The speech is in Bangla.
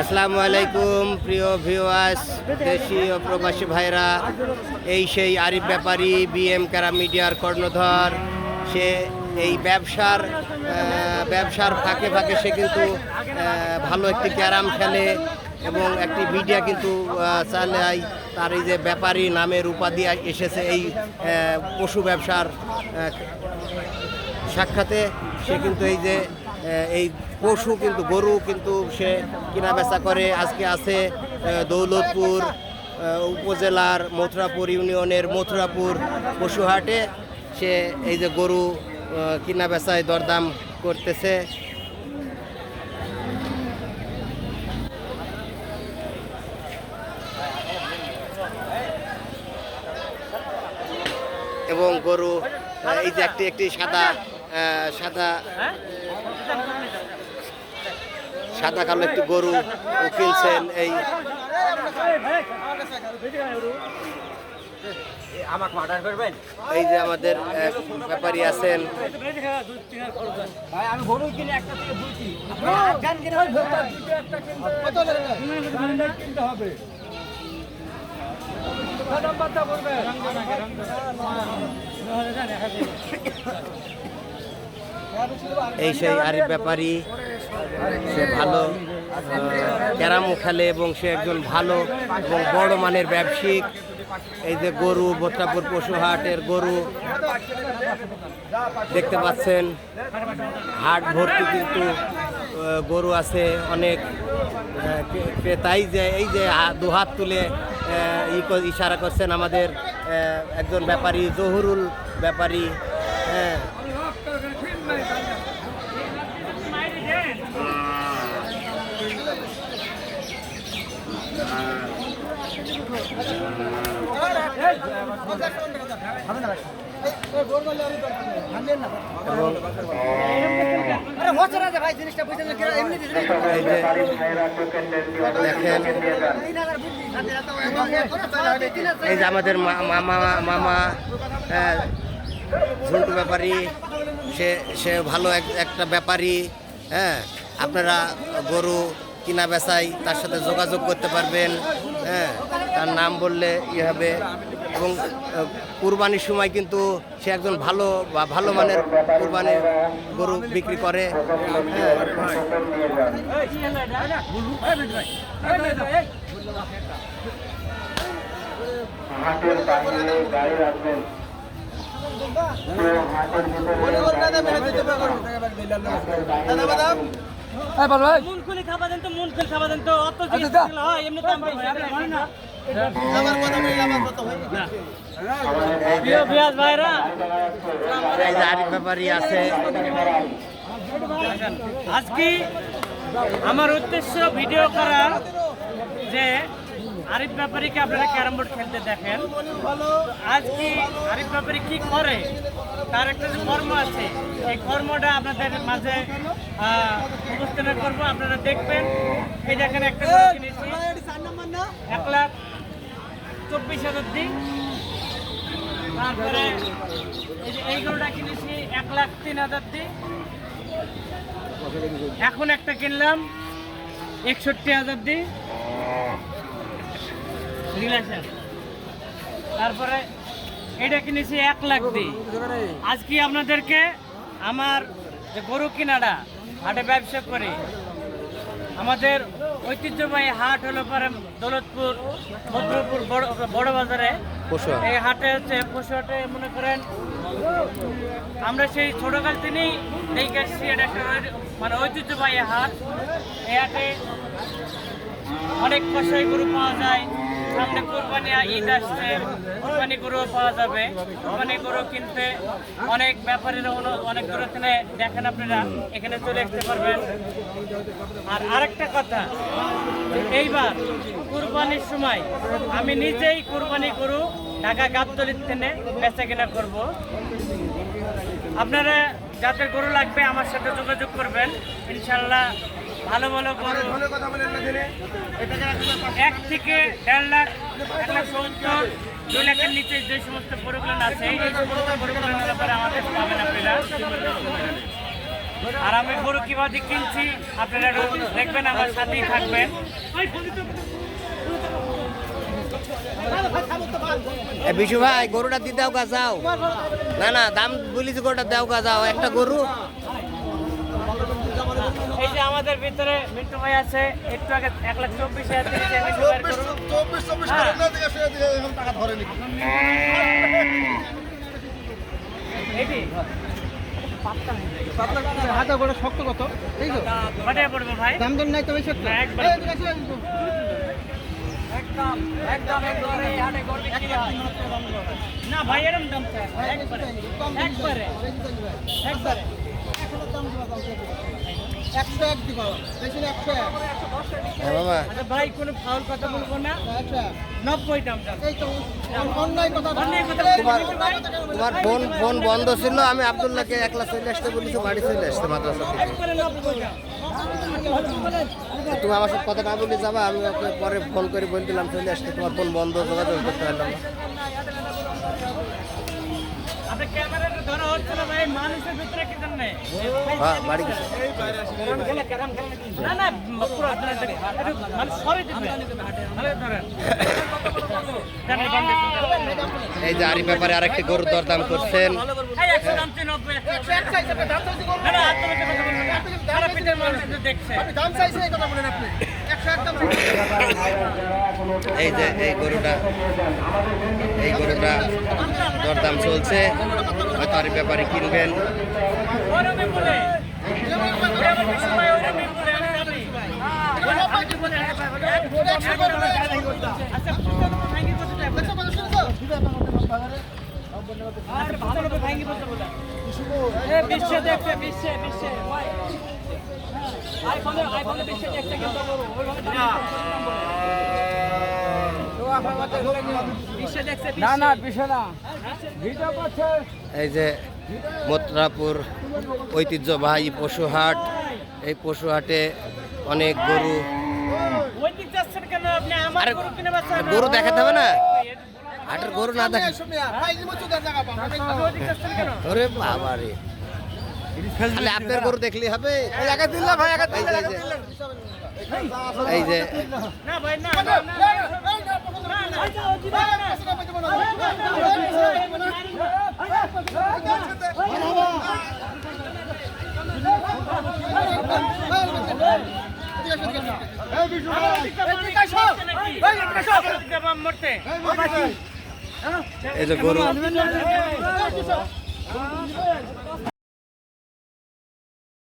আসসালামু আলাইকুম, প্রিয় ভিউয়ার্স দেশি ও প্রবাসী ভাইরা। এই সেই আরিফ ব্যাপারী বিএম ক্যারা মিডিয়ার কর্ণধর। সে এই ব্যবসার ব্যবসার ফাঁকে ফাঁকে সে কিন্তু ভালো একটি ক্যারাম খেলে এবং একটি মিডিয়া কিন্তু চালায়। তার এই যে ব্যাপারী নামের উপাধি এসেছে এই পশু ব্যবসার সাক্ষাতে সে কিন্তু এই যে এই পশু কিন্তু, গরু কিন্তু সে কিনা বেচা করে। আজকে আছে দৌলতপুর উপজেলার মথুরাপুর ইউনিয়নের মথুরাপুর পশুহাটে। সে এই যে গরু কিনা বেচায় দরদাম করতেছে। এবং গরু এই যে একটি একটি সাদা সাদা সাদা কালো একটি গরু কিনছেন এই আমাকে মার্ডার করবেন এই যে আমাদের ব্যাপারী আছেন। ভাই আমি গরু কিনে একটা থেকে দুইটি গান কিনে হয় কিনতে হবে। এই সেই আরিফ ব্যাপারী, সে ভালো ক্যারামও খেলে এবং সে একজন ভালো এবং বড় মানের ব্যবসায়িক। এই যে গরু বোত্রাপুর পশুহাটের গরু, দেখতে পাচ্ছেন, হাট ভর্তি কিন্তু গরু আছে অনেক ক্রেতাই যে এই যে দুহাত তুলে ইশারা করছেন আমাদের একজন ব্যাপারী জহুরুল ব্যাপারী হ্যাঁ। এই যে আমাদের মামা মামা ঝন্টু ব্যাপারী, সে সে ভালো এক- একটা ব্যাপারী হ্যাঁ? আপনারা গরু কিনা বেচাই, তার সাথে যোগাযোগ করতে পারবেন হ্যাঁ? তার নাম বললে ইয়ে হবে এবং কুরবানির সময় কিন্তু সে একজন ভালো বা ভালো মানের কুরবানির গরু বিক্রি করে। হ্যাঁ। মন খুলে খাবার দেন তো মন খুলে খাবার দেন তো। অত হয় এমনি আজকে আমার উদ্দেশ্য ভিডিও করা যে আরিফ ব্যাপারীকে আপনারা ক্যারাম বোর্ড খেলতে দেখেন। আজকে আরিফ ব্যাপারী কি করে, তার একটা যে কর্ম আছে, এই কর্মটা আপনাদের মাঝে উপস্থাপন করব, আপনারা দেখবেন। এই দেখেন একটা এক লাখ চব্বিশ হাজার দিন তারপরে এই এই গরুটা কিনেছি এক লাখ তিন হাজার দিন এখন একটা কিনলাম একষট্টি হাজার দি রিলেশন। তারপরে এটা কিনেছি এক লাখ দি আজকে আপনাদেরকে আমার যে গরু কিনাটা, হাটে ব্যবসা করি আমাদের ঐতিহ্যবাহী হাট হলো পরে দৌলতপুর ভদ্রপুর বড় বাজারে। এই হাটে হচ্ছে পশু হাটে মনে করেন আমরা সেই ছোটকাল থেকেই দেখে গেছি এটা একটা মানে ঐতিহ্যবাহী হাট। এই হাটে অনেক কষাই গরু পাওয়া যায়। সামনে কোরবানি ঈদ আসছে, কোরবানি গরু পাওয়া যাবে। কোরবানি গরু কিনতে অনেক ব্যাপারীরা অন- অনেক দূরে থেকে দেখেন আপনারা, এখানে চলে আসতে পারবেন। আর আরেকটা কথা, এইবার কুরবানির সময় আমি নিজেই কুরবানি গরু ঢাকা গাবতলির থেকে বেচা কেনা করব। আপনারা যাদের গরু লাগবে আমার সাথে যোগাযোগ করবেন। ইনশাল্লাহ ভালো ভালো গরু এক থেকে দেড় লাখ এক লাখ সত্তর দুই লাখের নিচে যে সমস্ত গরুগুলো আছে এই সমস্ত গরুগুলো নিলে পরে আমাদের পাবেন আপনারা। আর আমি গরু কীভাবে কিনছি আপনারা দেখবেন আমার সাথেই থাকবেন। বিশু ভাই গরুটা দিয়ে দাও গা যাও। না না দাম বলিস গরুটা দাও গা যাও। একটা গরু এই যে আমাদের ভিতরে মিন্টু ভাই আছে একটু আগে এক লাখ চব্বিশ হাজার দিয়েছে মিন্টু ভাইয়ের গরু। এইটি? হাতে করে শক্ত কত? এই তো। কটায় পড়বে ভাই? দাম দাম নাই তো বেশি না, একবার। না ভাই এরম দাম একবারে একবারে একবারে। একশো এক দিবা। বেশি না একশো এক। বাবা। ভাই কোনো ফাউল কথা বলব না? নব্বই দাম চাই এই তো অন্যায় কথা অন্যায় কথা তোমার তোমার ফোন ফোন বন্ধ ছিল আমি আবদুল্লাহকে একলা চলে আসতে বলেছি বাড়ি চলে আসতে মাদ্রাসা থেকে তুমি আমার সাথে কথা না বলে যাবা আমি ওকে পরে ফোন করে বলছিলাম চলে আসতে। তোমার ফোন বন্ধ যোগাযোগ করতে পারলাম না। এই যে আরি ব্যাপারে আরেকটি গরুর দরদাম করছেন দেখছে দাম চাইছে এই কথা বলেন আপনি এই যে, এই গরুটা এই গরুটা দরদাম চলছে। হয়তো আরি ব্যাপারে কিনবেন। বিশ্বে দেখছে বিশ্বে বিশ্বে এই যে মথুরাপুর ঐতিহ্যবাহী পশুহাট এই পশুহাটে অনেক গরু। গরু দেখাতে হবে না? হাটের গরু না দেখে ওরে বাবা রে খালি আপনার গরু দেখলেই হবে। এই যে- এই যে। গরু।